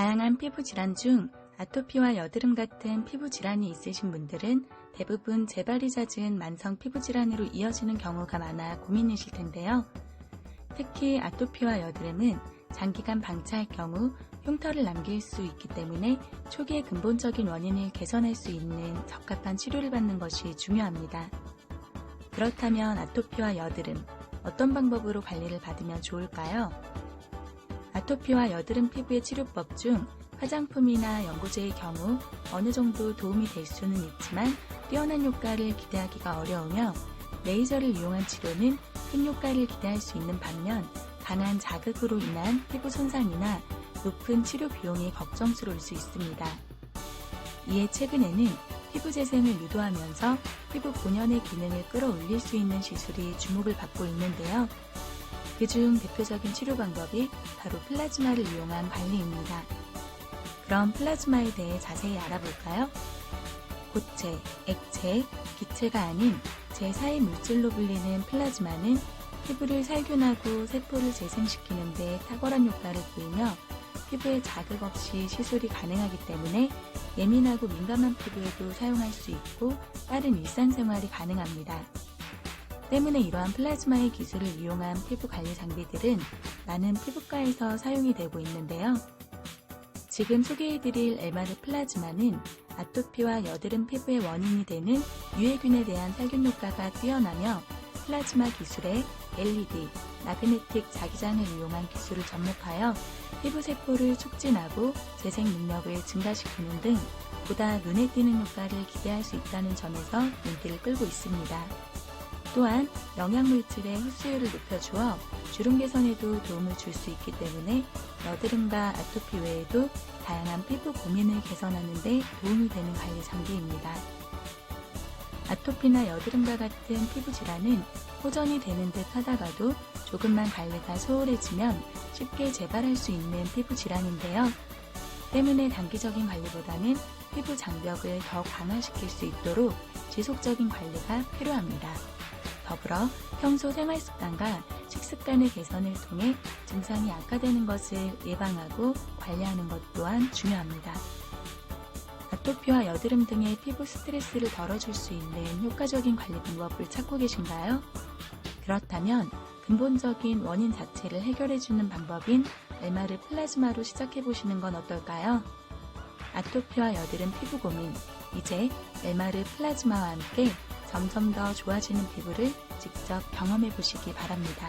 다양한 피부 질환 중 아토피와 여드름 같은 피부 질환이 있으신 분들은 대부분 재발이 잦은 만성 피부 질환으로 이어지는 경우가 많아 고민이실 텐데요. 특히 아토피와 여드름은 장기간 방치할 경우 흉터를 남길 수 있기 때문에 초기의 근본적인 원인을 개선할 수 있는 적합한 치료를 받는 것이 중요합니다. 그렇다면 아토피와 여드름, 어떤 방법으로 관리를 받으면 좋을까요? 아토피와 여드름 피부의 치료법 중 화장품이나 연고제의 경우 어느 정도 도움이 될 수는 있지만 뛰어난 효과를 기대하기가 어려우며 레이저를 이용한 치료는 큰 효과를 기대할 수 있는 반면 강한 자극으로 인한 피부 손상이나 높은 치료 비용이 걱정스러울 수 있습니다. 이에 최근에는 피부 재생을 유도하면서 피부 본연의 기능을 끌어올릴 수 있는 시술이 주목을 받고 있는데요. 그중 대표적인 치료 방법이 바로 플라즈마를 이용한 관리입니다. 그럼 플라즈마에 대해 자세히 알아볼까요? 고체, 액체, 기체가 아닌 제4의 물질로 불리는 플라즈마는 피부를 살균하고 세포를 재생시키는 데 탁월한 효과를 보이며 피부에 자극 없이 시술이 가능하기 때문에 예민하고 민감한 피부에도 사용할 수 있고 빠른 일상생활이 가능합니다. 때문에 이러한 플라즈마의 기술을 이용한 피부 관리 장비들은 많은 피부과에서 사용이 되고 있는데요. 지금 소개해드릴 에마르 플라즈마는 아토피와 여드름 피부의 원인이 되는 유해균에 대한 살균 효과가 뛰어나며 플라즈마 기술에 LED, 마그네틱 자기장을 이용한 기술을 접목하여 피부 세포를 촉진하고 재생 능력을 증가시키는 등 보다 눈에 띄는 효과를 기대할 수 있다는 점에서 인기를 끌고 있습니다. 또한 영양물질의 흡수율을 높여주어 주름 개선에도 도움을 줄 수 있기 때문에 여드름과 아토피 외에도 다양한 피부 고민을 개선하는 데 도움이 되는 관리 장비입니다. 아토피나 여드름과 같은 피부 질환은 호전이 되는 듯 하다가도 조금만 관리가 소홀해지면 쉽게 재발할 수 있는 피부 질환인데요. 때문에 단기적인 관리보다는 피부 장벽을 더 강화시킬 수 있도록 지속적인 관리가 필요합니다. 더불어 평소 생활 습관과 식습관의 개선을 통해 증상이 악화되는 것을 예방하고 관리하는 것 또한 중요합니다. 아토피와 여드름 등의 피부 스트레스를 덜어줄 수 있는 효과적인 관리 방법을 찾고 계신가요? 그렇다면 근본적인 원인 자체를 해결해주는 방법인 에마르 플라즈마로 시작해보시는 건 어떨까요? 아토피와 여드름 피부 고민, 이제 에마르 플라즈마와 함께 점점 더 좋아지는 피부를 직접 경험해 보시기 바랍니다.